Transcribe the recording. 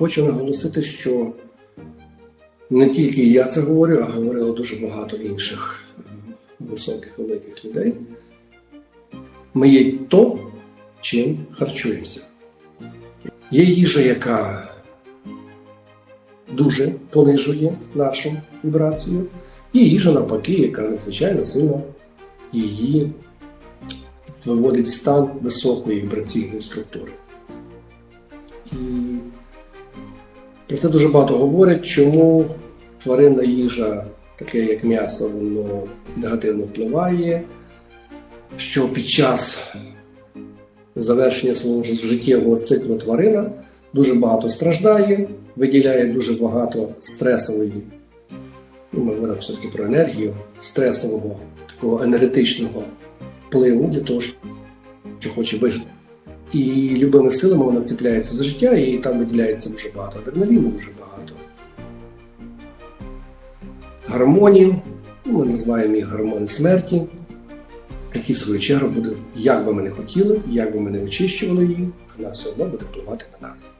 Хочу наголосити, що не тільки я це говорю, а говорило дуже багато інших високих великих людей. Ми є то, чим харчуємося. Є їжа, яка дуже понижує нашу вібрацію, і їжа навпаки, яка надзвичайно сильно її виводить в стан високої вібраційної структури. І про це дуже багато говорять, чому тваринна їжа, таке як м'ясо, воно негативно впливає, що під час завершення свого життєвого циклу тварина дуже багато страждає, виділяє дуже багато стресової, ну, ми говоримо все-таки про енергію, стресового, такого енергетичного впливу для того, що хоче вижити. І любими силами вона цепляється за життя, і там виділяється дуже багато адреналіну, дуже багато гормонів, ну, ми називаємо їх гормони смерті, які в свою чергу будуть, як би ми не хотіли, як би ми не очищували її, вона все одно буде впливати на нас.